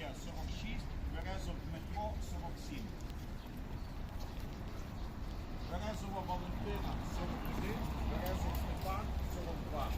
Марія 46, Березов Дмитро 47. Березова Валентина 41, Березов Степан 42.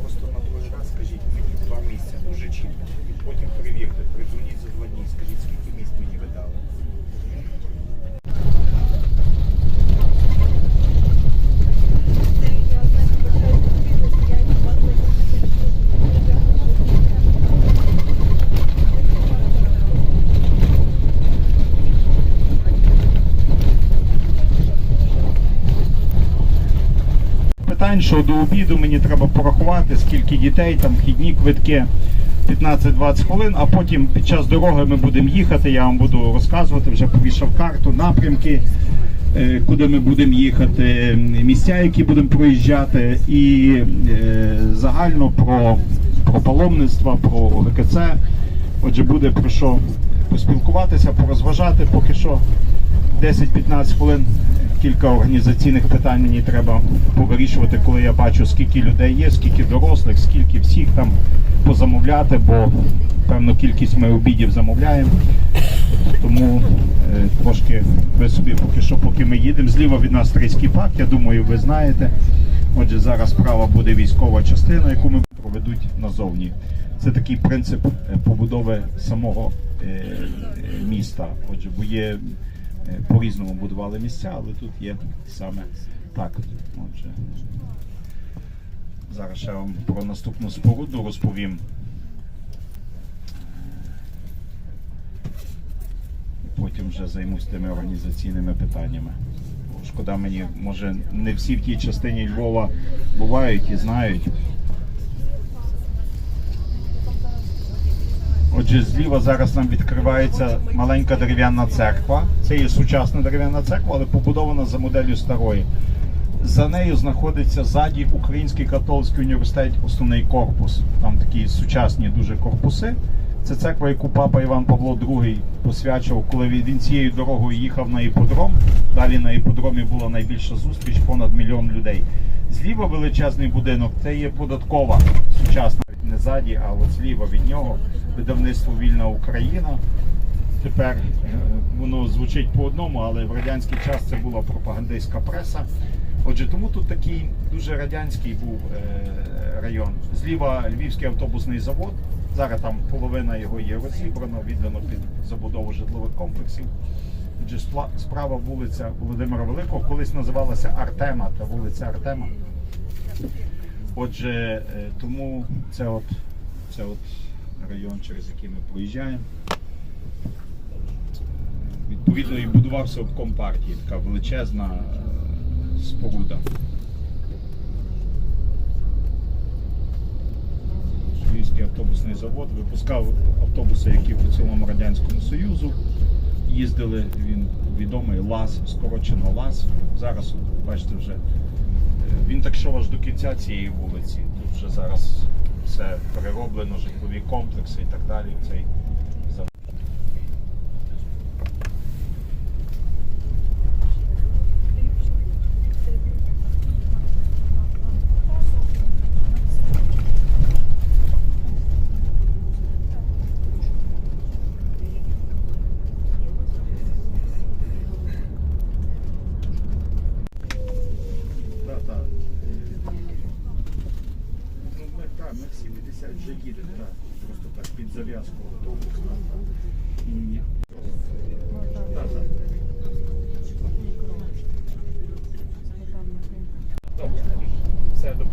Просто на другий раз скажіть мені два місця, дуже чітко. Потім перевірте, придзвоніть за два дні, скажіть, скільки місць мені ви дали. Що до обіду мені треба порахувати, скільки дітей, там вхідні квитки 15-20 хвилин, а потім під час дороги ми будемо їхати, я вам буду розказувати, вже повішав карту, напрямки, е, куди ми будемо їхати, місця, які будемо проїжджати, і е, загально про, про паломництво, про ГКЦ. Отже, буде про що поспілкуватися, порозважати поки що. 10-15 хвилин. Кілька організаційних питань мені треба повирішувати, коли я бачу, скільки людей є, скільки дорослих, скільки всіх там позамовляти, бо певну кількість ми обідів замовляємо. Тому е, трошки ви собі поки що, поки ми їдемо. Зліва від нас Трийський парк, я думаю, ви знаєте. Отже, зараз справа буде військова частина, яку ми проведуть назовні. Це такий принцип е, побудови самого е, е, міста. Отже, бо є по-різному будували місця, але тут є саме так. Отже, зараз ще вам про наступну споруду розповім. Потім вже займусь тими організаційними питаннями. Шкода мені, може, не всі в тій частині Львова бувають і знають. Отже, зліва зараз нам відкривається маленька дерев'яна церква. Це є сучасна дерев'яна церква, але побудована за моделлю старої. За нею знаходиться ззаді Український католицький університет, основний корпус. Там такі сучасні дуже корпуси. Це церква, яку папа Іван Павло II посвячував, коли він цією дорогою їхав на іподром. Далі на іподромі була найбільша зустріч, понад мільйон людей. Зліва величезний будинок це є податкова сучасна, не ззаді, а от зліва від нього видавництво Вільна Україна. Тепер е, воно звучить по одному, але в радянський час це була пропагандистська преса. Отже, тому тут такий дуже радянський був е, район. Зліва Львівський автобусний завод. Зараз там половина його є розібрана, віддано під забудову житлових комплексів. Отже, справа вулиця Володимира Великого, колись називалася Артема, та вулиця Артема. Отже, е, тому це от, це от район, через який ми проїжджаємо. Відповідно, і будувався обком партії, така величезна е, споруда. Львівський автобусний завод випускав автобуси, які по цілому Радянському Союзу їздили. Він відомий ЛАЗ, скорочено ЛАЗ. Зараз, бачите, вже він так що аж до кінця цієї вулиці. Тут вже зараз все перероблено, житлові комплекси і так далі. Цей Всі 50 вже так. Просто так під зав'язку автобус. Так, так. Добре. Все, до.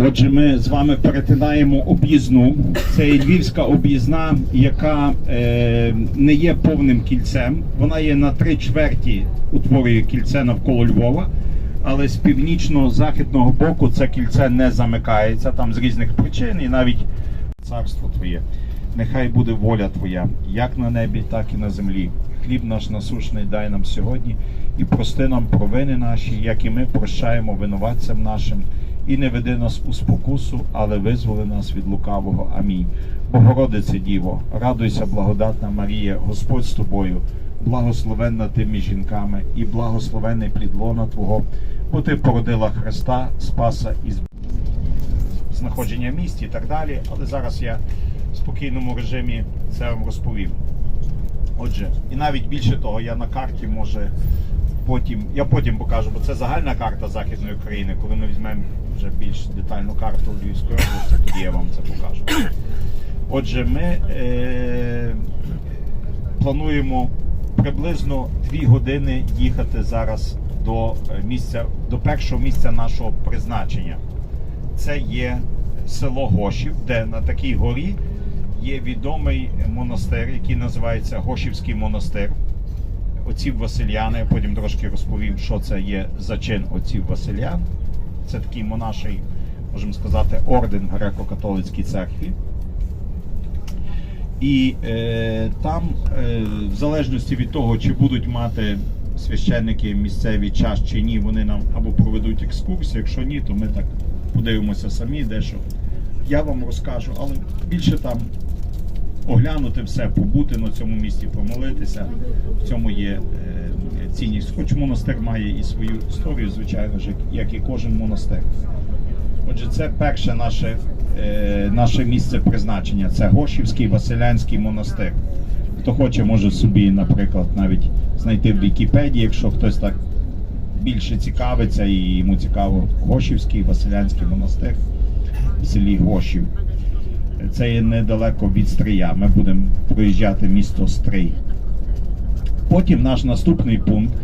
Отже, ми з вами перетинаємо об'їзну. Це львівська об'їзна, яка е, не є повним кільцем. Вона є на три чверті, утворює кільце навколо Львова. Але з північно-західного боку це кільце не замикається там з різних причин, і навіть царство Твоє. Нехай буде воля Твоя, як на небі, так і на землі. Хліб наш насушний дай нам сьогодні, і прости нам провини наші, як і ми прощаємо винуватцям нашим, і не веди нас у спокусу, але визволи нас від лукавого. Амінь. Богородице Діво, радуйся, благодатна Марія, Господь з тобою, благословенна ти між жінками, і благословенний плід лона Твого, бо ти породила Христа, Спаса і знаходження в місті і так далі. Але зараз я в спокійному режимі це вам розповім. Отже, і навіть більше того, я на карті може потім, я потім покажу, бо це загальна карта Західної України. Коли ми візьмемо вже більш детальну карту Львівської області, тоді я вам це покажу. Отже, ми е, плануємо приблизно дві години їхати зараз до е, місця, до першого місця нашого призначення. Це є село Гошів, де на такій горі є відомий монастир, який називається Гошівський монастир. Отців Васильяни. Я потім трошки розповім, що це є за чин отців Васильян. Це такий монаший, можемо сказати, орден греко-католицькій церкві. І е, там, е, в залежності від того, чи будуть мати священники місцеві час чи ні, вони нам або проведуть екскурсію. Якщо ні, то ми так подивимося самі дещо. Я вам розкажу, але більше там оглянути все, побути на цьому місці, помолитися. В цьому є е, цінність. Хоч монастир має і свою історію, звичайно ж, як і кожен монастир. Отже, це перше наше, е, наше місце призначення. Це Гошівський Василянський монастир. Хто хоче, може собі, наприклад, навіть знайти в Вікіпедії, якщо хтось так більше цікавиться і йому цікаво Гошівський Василянський монастир в селі Гошів. Це є недалеко від Стрия. Ми будемо проїжджати місто Стрий. Потім наш наступний пункт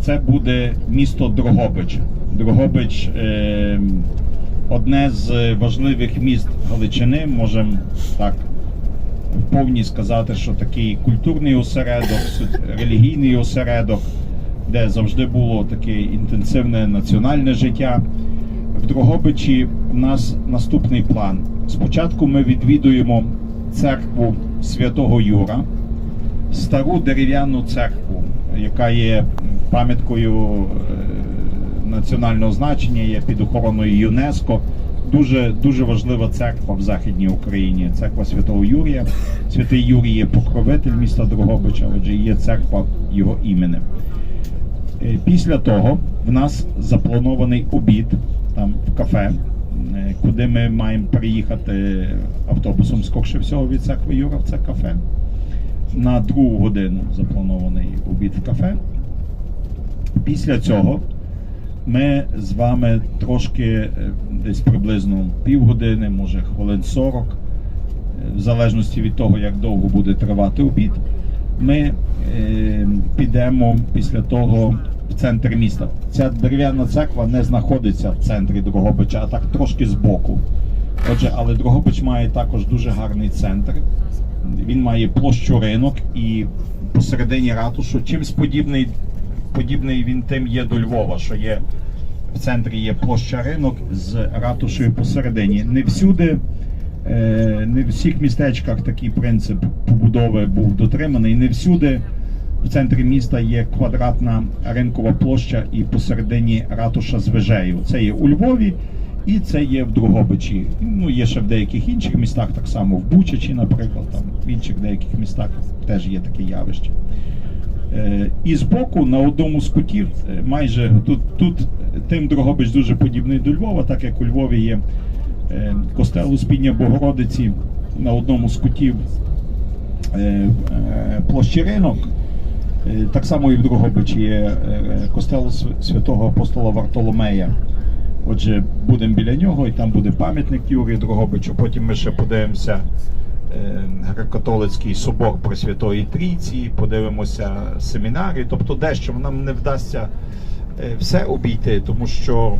це буде місто Дрогобич. Дрогобич е, одне з важливих міст Галичини. Можемо так вповні сказати, що такий культурний осередок, релігійний осередок, де завжди було таке інтенсивне національне життя. В Дрогобичі у нас наступний план. Спочатку ми відвідуємо церкву святого Юра, стару дерев'яну церкву, яка є пам'яткою е, національного значення, є під охороною ЮНЕСКО. Дуже дуже важлива церква в Західній Україні. Церква Святого Юрія. Святий Юрій є покровитель міста Дрогобича, отже, є церква його іменем. Після того в нас запланований обід там в кафе, е, куди ми маємо приїхати автобусом скорше всього від церкви Юра в це кафе. На другу годину запланований обід в кафе. Після цього ми з вами трошки е, десь приблизно півгодини, може хвилин 40, е, в залежності від того, як довго буде тривати обід, ми е, підемо після того в центр міста. Ця дерев'яна церква не знаходиться в центрі Дрогобича, а так трошки збоку. Отже, але Дрогобич має також дуже гарний центр. Він має площу ринок і посередині ратушу. Чимсь подібний, подібний він тим є до Львова, що є в центрі є площа ринок з ратушею посередині. Не всюди, е, не в всіх містечках такий принцип побудови був дотриманий. Не всюди в центрі міста є квадратна ринкова площа і посередині ратуша з вежею. Це є у Львові. І це є в Другобичі. Ну, є ще в деяких інших містах, так само в Бучачі, наприклад, там в інших деяких містах теж є таке явище. Е, І збоку на одному з кутів, е, майже тут, тут тим Дрогобич дуже подібний до Львова, так як у Львові є е, костел Успіння Богородиці на одному з кутів е, е, площі ринок. Так само і в Дрогобичі є костел святого апостола Вартоломея. Отже, будемо біля нього, і там буде пам'ятник Юрію Дрогобичу. Потім ми ще подивимося греко-католицький собор Пресвятої Трійці, подивимося семінарі. Тобто дещо нам не вдасться все обійти, тому що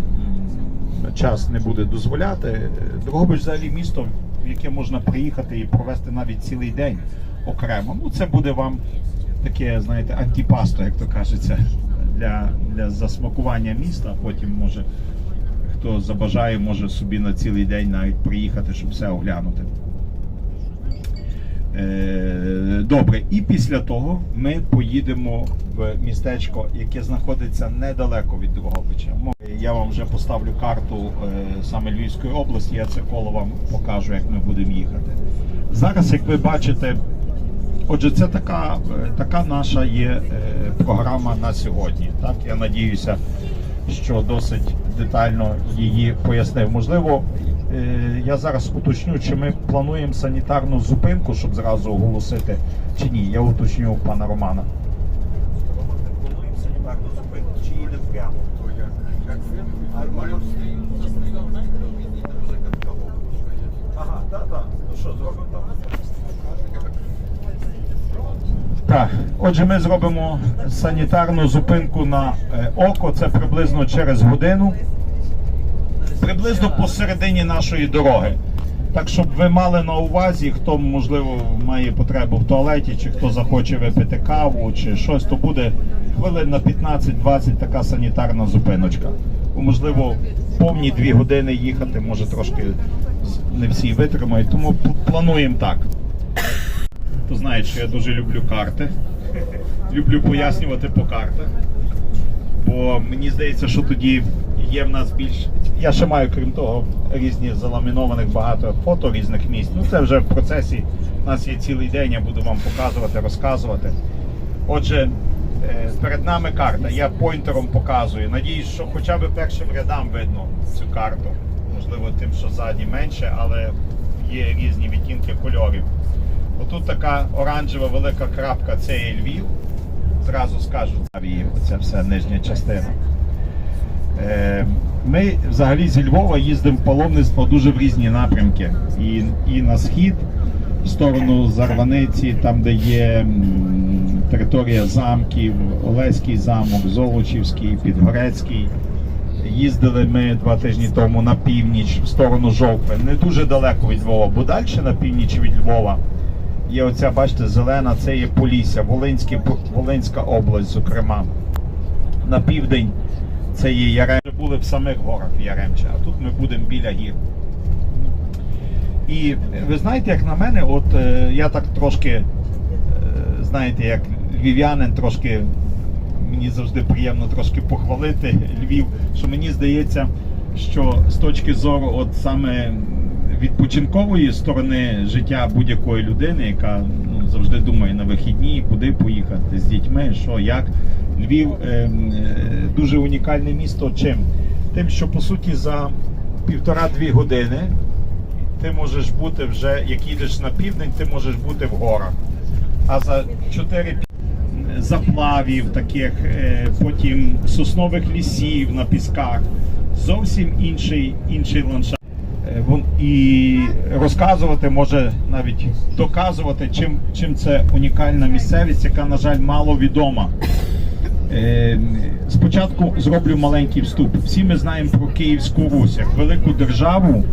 час не буде дозволяти. Е, Дрогобич взагалі місто, в яке можна приїхати і провести навіть цілий день окремо. Ну, це буде вам таке, знаєте, антипасто, як то кажеться, для, для засмакування міста, потім може хто забажає, може собі на цілий день навіть приїхати, щоб все оглянути. Е, Добре, і після того ми поїдемо в містечко, яке знаходиться недалеко від Дрогобича. Я вам вже поставлю карту е, саме Львівської області, я це коло вам покажу, як ми будемо їхати. Зараз, як ви бачите, отже, це така, е, така наша є програма на сьогодні. Так, я надіюся, що досить детально її пояснив. Можливо, я зараз уточню, чи ми плануємо санітарну зупинку, щоб зразу оголосити, чи ні. Я уточню у пана Романа. Плануємо санітарну зупинку, чи їдемо прямо? Ага, так, так. Ну що, зробимо там? Так, отже, ми зробимо санітарну зупинку на е, око. Це приблизно через годину. Приблизно посередині нашої дороги. Так, щоб ви мали на увазі, хто можливо має потребу в туалеті, чи хто захоче випити каву, чи щось, то буде хвилин на 15-20 така санітарна зупиночка. Можливо, повні дві години їхати, може трошки не всі витримають. Тому плануємо так. То знають, що я дуже люблю карти. Люблю пояснювати по картах. Бо мені здається, що тоді є в нас більш. Я ще маю, крім того, різні заламінованих багато фото різних місць. Ну це вже в процесі. У нас є цілий день, я буду вам показувати, розказувати. Отже, е, перед нами карта. Я пойнтером показую. Надіюсь, що хоча б першим рядам видно цю карту. Можливо, тим, що ззаді менше, але є різні відтінки кольорів. Отут така оранжева велика крапка це є Львів. Зразу скажу, її оця вся нижня частина. Е, Ми взагалі зі Львова їздимо в паломництво дуже в різні напрямки. І, і на схід, в сторону Зарваниці, там, де є територія замків, Олеський замок, Золочівський, Підгорецький. Їздили ми два тижні тому на північ, в сторону Жовкви. Не дуже далеко від Львова, бо далі на північ від Львова є оця, бачите, зелена, це є Полісся, Волинська область, зокрема. На південь це є Яремче. Були в самих горах Яремче, а тут ми будемо біля гір. І ви знаєте, як на мене, от е, я так трошки, е, знаєте, як львів'янин, трошки мені завжди приємно трошки похвалити Львів, що мені здається, що з точки зору, от саме відпочинкової сторони життя будь-якої людини, яка ну, завжди думає на вихідні, куди поїхати з дітьми, що як. Львів е, е, дуже унікальне місто. Чим? Тим, що по суті за півтора-дві години ти можеш бути вже, як їдеш на південь, ти можеш бути в горах. А за 4 заплавів, таких, е, потім соснових лісів на пісках, зовсім інший, інший ландшафт. Е, І розказувати, може навіть доказувати, чим, чим це унікальна місцевість, яка, на жаль, мало відома. Е, Спочатку зроблю маленький вступ. Всі ми знаємо про Київську Русь як велику державу,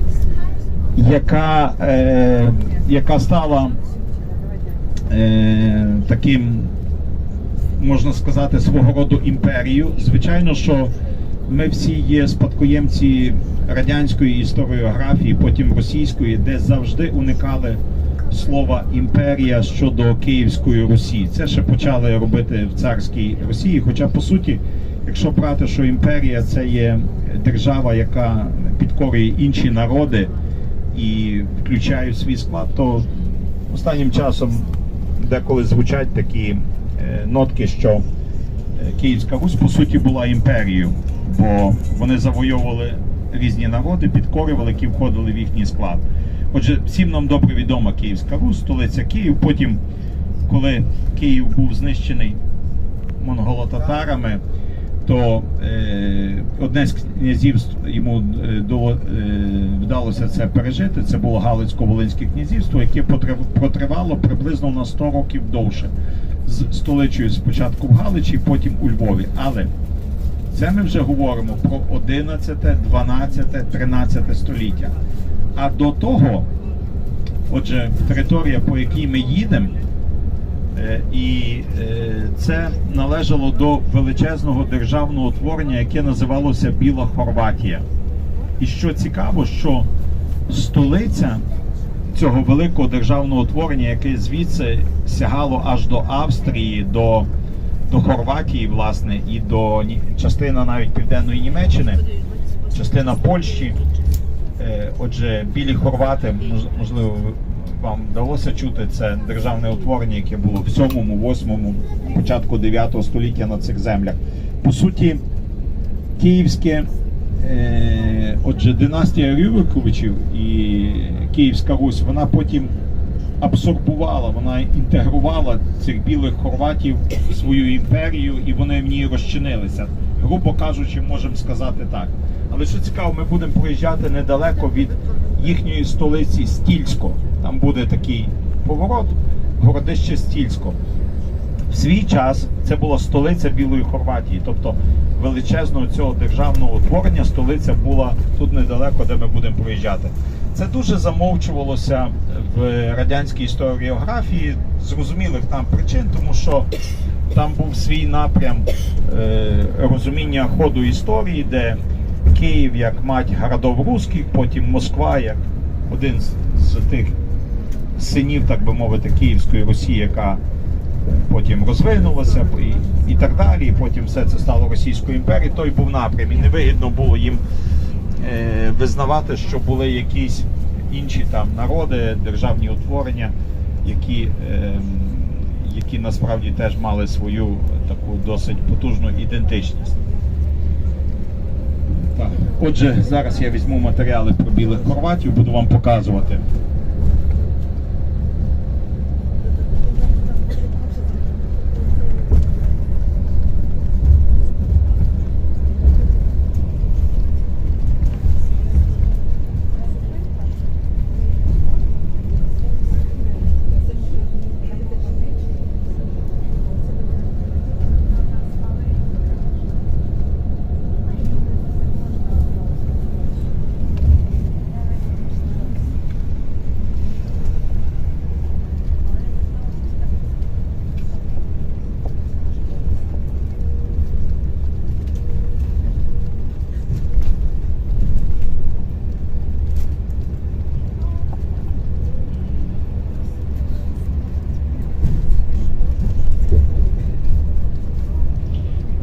яка, е, яка стала е, таким, можна сказати, свого роду імперією. Звичайно, що ми всі є спадкоємці радянської історіографії, потім російської, де завжди уникали слова імперія щодо Київської Русі. Це ще почали робити в царській Росії. Хоча, по суті, якщо брати, що імперія це є держава, яка підкорює інші народи і включає в свій склад, то останнім часом деколи звучать такі е, нотки, що е, Київська Русь по суті була імперією, бо вони завойовували різні народи, підкорювали, які входили в їхній склад. Отже, всім нам добре відома Київська Русь, столиця Київ. Потім, коли Київ був знищений монголо-татарами, то е, одне з князівств йому е, до, е, вдалося це пережити. Це було Галицько-Волинське князівство, яке протривало приблизно на 100 років довше. З столицею спочатку в Галичі, потім у Львові. Але це ми вже говоримо про 11, 12, 13 століття. А до того, отже, територія, по якій ми їдемо, Е, І е, це належало до величезного державного утворення, яке називалося Біла Хорватія. І що цікаво, що столиця цього великого державного утворення, яке звідси сягало аж до Австрії, до, до Хорватії, власне, і до частина навіть Південної Німеччини, частина Польщі. Е, Отже, білі хорвати, можливо, вам вдалося чути це державне утворення, яке було в 7, 8, початку 9 століття на цих землях. По суті, київське, е, отже, династія Рюриковичів і Київська Русь, вона потім абсорбувала, вона інтегрувала цих білих хорватів в свою імперію, і вони в ній розчинилися. Грубо кажучи, можемо сказати так. Але що цікаво, ми будемо проїжджати недалеко від їхньої столиці Стільсько. Там буде такий поворот, городище Стільсько. В свій час це була столиця Білої Хорватії, тобто величезного цього державного утворення столиця була тут недалеко, де ми будемо проїжджати. Це дуже замовчувалося в радянській історіографії зрозумілих там причин, тому що там був свій напрям е, розуміння ходу історії, де Київ як мать городов русських, потім Москва як один з, тих синів, так би мовити, Київської Росії, яка потім розвинулася і, і так далі. І потім все це стало Російською імперією. Той був напрям. І невигідно було їм е, визнавати, що були якісь інші там народи, державні утворення, які, е, які насправді теж мали свою таку досить потужну ідентичність. Отже, зараз я візьму матеріали про білих хорватів, буду вам показувати.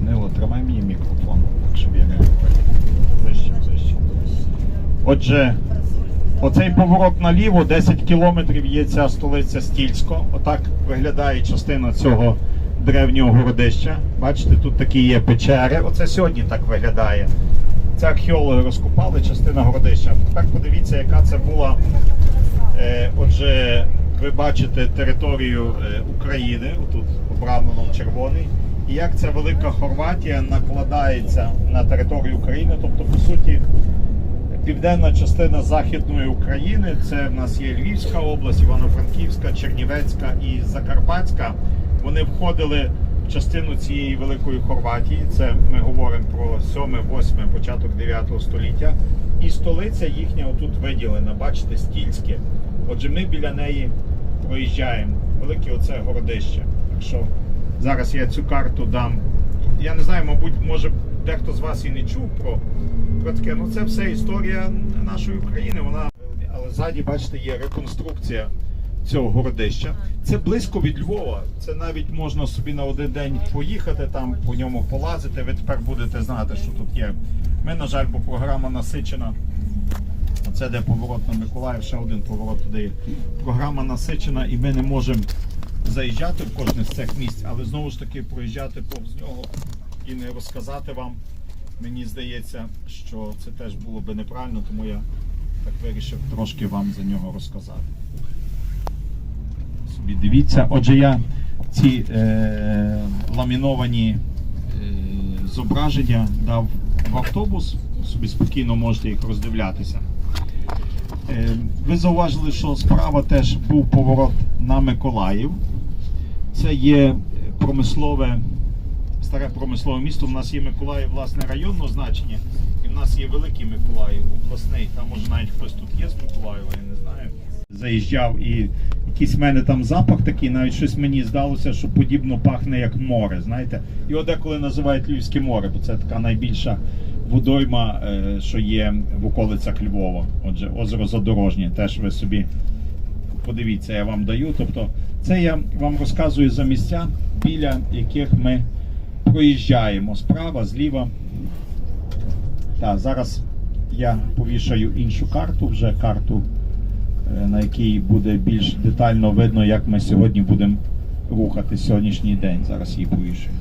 Нило, тримай мені мікрофон, так щоб я не вище, вище. Отже, оцей поворот наліво, 10 кілометрів є ця столиця Стільсько. Отак виглядає частина цього древнього городища. Бачите, тут такі є печери. Оце сьогодні так виглядає. Це археологи розкопали частина городища. Тепер подивіться, яка це була. Е, отже, ви бачите територію е, України, отут обрамлено в червоний. І як ця велика Хорватія накладається на територію України, тобто, по суті, південна частина Західної України, це в нас є Львівська область, Івано-Франківська, Чернівецька і Закарпатська. Вони входили в частину цієї великої Хорватії. Це ми говоримо про 7-8, початок 9 століття. І столиця їхня отут виділена, бачите, стільське. Отже, ми біля неї проїжджаємо. Велике оце городище. Так що зараз я цю карту дам. Я не знаю, мабуть, може дехто з вас і не чув про, таке. Ну це все історія нашої України. Вона але ззаді, бачите, є реконструкція цього городища. Це близько від Львова. Це навіть можна собі на один день поїхати там, по ньому полазити. Ви тепер будете знати, що тут є. Ми, на жаль, бо програма насичена. Оце де поворот на Миколаїв, ще один поворот туди. є. Програма насичена і ми не можемо заїжджати в кожне з цих місць, але знову ж таки проїжджати повз нього і не розказати вам. Мені здається, що це теж було би неправильно, тому я так вирішив трошки вам за нього розказати. Собі дивіться. Отже, я ці е, ламіновані е, зображення дав в автобус. Собі спокійно можете їх роздивлятися. Е, ви зауважили, що справа теж був поворот на Миколаїв. Це є промислове, старе промислове місто. У нас є Миколаїв, власне, районного значення. І в нас є великий Миколаїв, обласний. Там може навіть хтось тут є з Миколаєва, я не знаю. Заїжджав і якийсь в мене там запах такий, навіть щось мені здалося, що подібно пахне як море. Знаєте, його деколи називають Львівське море, бо це така найбільша водойма, е, що є в околицях Львова. Отже, озеро Задорожнє. Теж ви собі подивіться, я вам даю. Тобто, це я вам розказую за місця, біля яких ми проїжджаємо справа, зліва. Так, зараз я повішаю іншу карту, вже карту, е, на якій буде більш детально видно, як ми сьогодні будемо рухати сьогоднішній день. Зараз її повішаю.